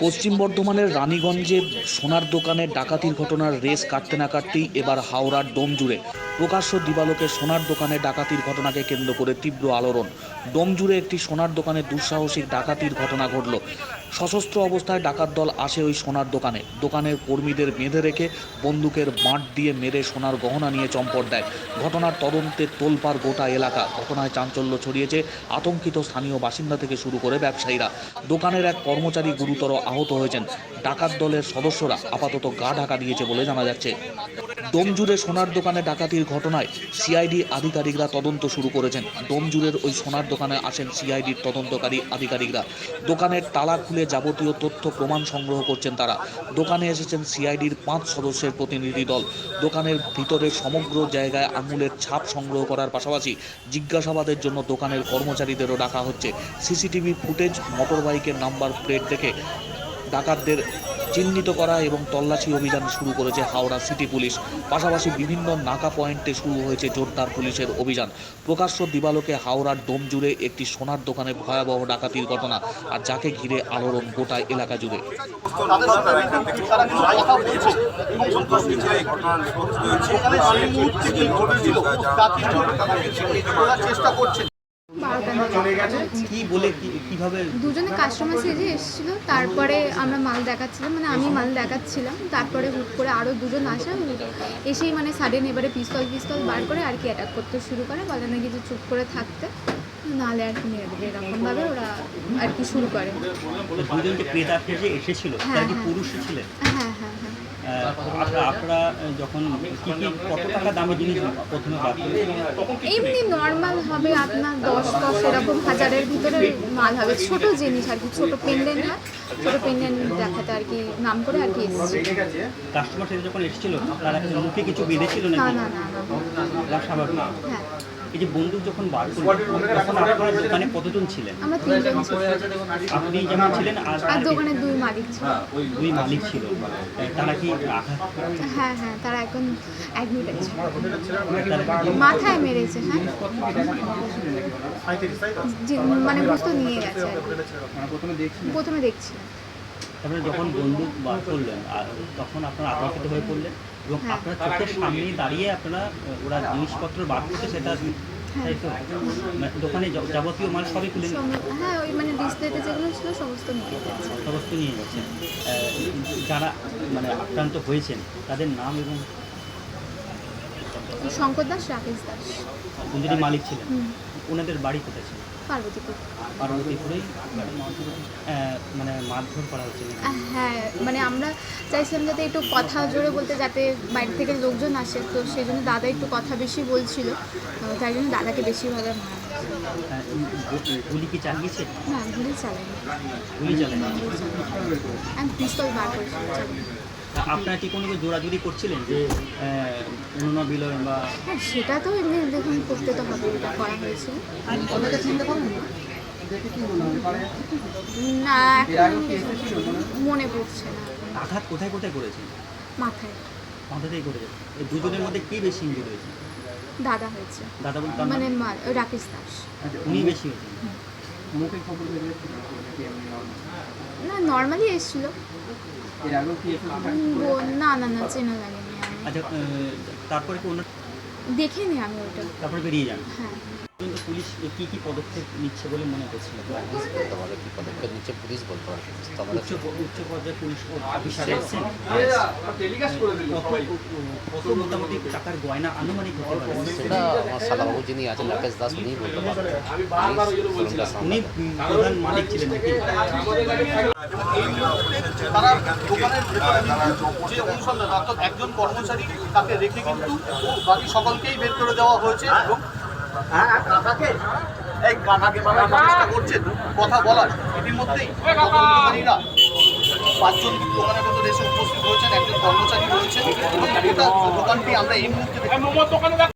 পশ্চিম বর্ধমানের রানীগঞ্জে সোনার দোকানে ডাকাতির ঘটনার রেস কাটতে না কাটতেই এবার হাওড়ার ডোমজুড়ে। প্রকাশ্য দিবালোকে সোনার দোকানে ডাকাতির ঘটনাকে কেন্দ্র করে তীব্র আলোড়ন। ডোমজুড়ে একটি সোনার দোকানে দুঃসাহসিক ডাকাতির ঘটনা ঘটল। সশস্ত্র অবস্থায় ডাকাত দল আসে ওই সোনার দোকানে। দোকানের কর্মীদের বেঁধে রেখে বন্দুকের বাঁট দিয়ে মেরে সোনার গহনা নিয়ে চম্পট দেয়। ঘটনার তদন্তে তোলপাড় গোটা এলাকা। ঘটনায় চাঞ্চল্য ছড়িয়েছে আতঙ্কিত স্থানীয় বাসিন্দা থেকে শুরু করে ব্যবসায়ীরা। দোকানের এক কর্মচারী গুরুতর আহত হয়েছেন। ডাকাত দলের সদস্যরা আপাতত গা ঢাকা দিয়েছে বলে জানা যাচ্ছে। ডোমজুড়ে সোনার দোকানে ডাকাতির ঘটনায় সিআইডি আধিকারিকরা তদন্ত শুরু করেছেন। ডোমজুড়ের ওই সোনার দোকানে আসেন সিআইডির তদন্তকারী আধিকারিকরা। দোকানের তালা খুলে যাবতীয় তথ্য প্রমাণ সংগ্রহ করছেন তারা। দোকানে এসেছেন সিআইডির পাঁচ সদস্যের প্রতিনিধি দল। দোকানের ভিতরে সমগ্র জায়গায় আঙুলের ছাপ সংগ্রহ করার পাশাপাশি জিজ্ঞাসাবাদের জন্য দোকানের কর্মচারীদেরও ডাকা হচ্ছে। সিসিটিভি ফুটেজ, মোটরবাইকের নাম্বার, প্লেট দেখে ডাকাতদের চিহ্নিত করা এবং তল্লাশি অভিযান শুরু করেছে হাওড়া সিটি পুলিশ। পাশাপাশি বিভিন্ন নাকা পয়েন্টে শুরু হয়েছে জোরদার পুলিশের অভিযান। প্রকাশ্য দিবালোকে হাওড়ার ডোম জুড়ে একটি সোনার দোকানে ভয়াবহ ডাকাতির ঘটনা আর যাকে ঘিরে আলোড়ন গোটা এলাকা জুড়ে। তাদের সাথে কিছু সেই মুহূর্তে কি বলে কীভাবে? দুজনে কাস্টমার সেজে এসেছিল তারপরে আমরা মাল দেখাচ্ছিলাম মানে আমি মাল দেখাচ্ছিলাম তারপরে হুট করে আরও দুজন আসে এসেই মানে সাডেন এবারে পিস্তল পিস্তল বার করে আর কি অ্যাটাক করতে শুরু করে বলে নাকি যে চুপ করে থাকতে নাহলে আর কি মেরে দেবে এরকমভাবে ওরা আর কি শুরু করে। দুজন যে ক্রেতা এসেছিল হ্যাঁ, তারা কি হ্যাঁ। ছিলেন? হ্যাঁ হ্যাঁ হ্যাঁ। আপনারা আপনারা যখন কত টাকা দামে জিনিস প্রথমে এমনি নর্মাল হবে আপনার দশ দশ এরকম হাজারের ভিতরে মাল হবে। ছোট জিনিস আর কি ছোট পেন্ডেন্ট হয়। ছোট পেন্ডেন্ট দেখাতে আর কি নাম করে আর কি কাস্টমার সাথে যখন এসেছিল কি মুখে কিছু বেঁধেছিল না না না স্বাভাবিক। হ্যাঁ। এই যে বন্দুক যখন বার করলেন তখন আপনার দোকানে কতজন ছিলেন? আমরা তিনজন আপনি যেমন ছিলেন আর আর দোকানের দুই মালিক ছিল। দুই মালিক ছিল। তারা কি হ্যাঁ হ্যাঁ তারা এখন অ্যাডমিট আছে মাথায় মেরেছে হ্যাঁ। মানে বুঝতে নিয়ে গেছে। কি। প্রথমে দেখছি তারপরে যখন বন্দুক বার করলেন আর তখন আপনারা আতঙ্কিত হয়ে পড়লেন? এবং হ্যাঁ। আপনার চোখের সামনে দাঁড়িয়ে আপনারা ওরা জিনিসপত্র বার করছে সেটা তাই তো? মানে দোকানে যাবতীয় মাল সবই খুলে হ্যাঁ ওই মানে ডিসপ্লেতে যেগুলো ছিল সমস্ত নিয়ে সমস্ত নিয়ে গেছেন যারা মানে আক্রান্ত হয়েছেন তাদের নাম এবং শঙ্কর দাস রাকেশ দাস। মালিক ছিলেন ওনাদের বাড়ি কোথায় ছিল? পার্বতীপুর। পার্বতীপুরেই মানে মারধর করা হচ্ছে হ্যাঁ মানে আমরা চাইছিলাম যাতে একটু কথা জোরে বলতে যাতে বাইরে থেকে লোকজন আসে। তো সেই জন্য দাদা একটু কথা বেশি বলছিল। তাই জন্য দাদাকে বেশিভাবে মারা। আহ, গুলি কি চালিয়েছে? না গুলি চালাইনি গুলি চালায় আমি পিস্তল বার করেছি। চালাইনি। আপনারা কি কোনো জোরাজুরি করছিলেন যে অনুনা বিলয় বা হ্যাঁ সেটা তো এমনি দেখুন করতে তো হবে এটা করা হয়েছিল না এখন মনে পড়ছে না। আঘাত কোথায় কোথায় করেছেন মাথায়। মাথাতেই করেছে। এই দুজনের মধ্যে কি বেশি ইঞ্জুরি হয়েছে? দাদা হয়েছে। দাদা বলতে মানে রাকেশ দাস। উনি বেশি হয়েছেন। মুখে খবর না নর্মালি এসেছিল। এর আগেও কি বল- না না না চেনা লাগেনি আমি আচ্ছা তারপরে কি অন্য দেখিনি আমি ওটা। তারপরে বেরিয়ে যান। হ্যাঁ। পুলিশ কি কি পদক্ষেপ নিচ্ছে বলে মনে করছিল বলতে পারে কি পদক্ষেপ নিচ্ছে পুলিশ বলতে পারে তো উচ্চ উচ্চ পর্যায়ে পুলিশ অফিসার এসেছেন কত কত মোটামুটি টাকার গয়না আনুমানিক হতে পারে? সেটা আমার সালাবাবু যিনি আছেন রাকেশ দাস উনিই বলতে পারবেন উনি প্রধান মালিক ছিলেন নাকি? তারা দোকানের ভেতরে যে অনুসন্ধান অর্থাৎ একজন কর্মচারী তাকে রেখে কিন্তু বাকি সকলকেই বের করে দেওয়া হয়েছে এবং কাকাকে? এই কাকাকে করছেন। কথা বলার। তদন্তকারীরা পাঁচজন দোকানের ভেতরে এসে উপস্থিত হয়েছেন, একজন কর্মচারী রয়েছেন। দোকানটি আমরা এই মুহূর্তে